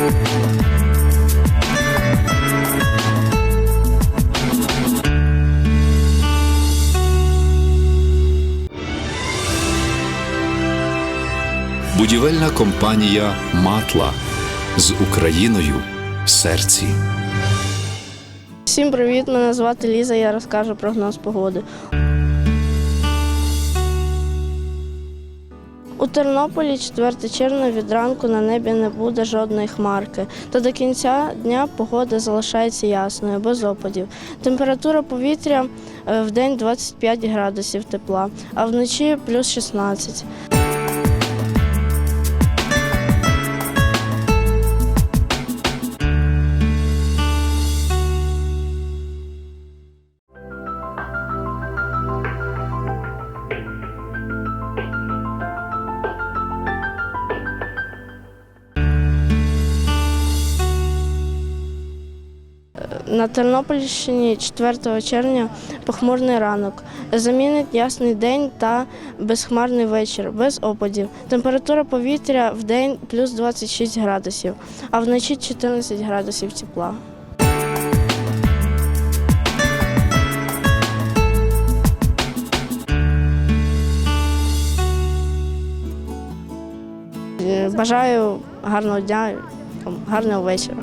Будівельна компанія Матла з Україною в серці. Всім привіт! Мене звати Ліза. Я розкажу прогноз погоди. У Тернополі 4 червня від ранку на небі не буде жодної хмарки. Та до кінця дня погода залишається ясною, без опадів. Температура повітря е, в день 25 градусів тепла, а вночі плюс 16. На Тернопільщині 4 червня похмурний ранок. Замінить ясний день та безхмарний вечір, без опадів. Температура повітря в день плюс 26 градусів, а вночі 14 градусів тепла. Е, Бажаю гарного дня, гарного вечора.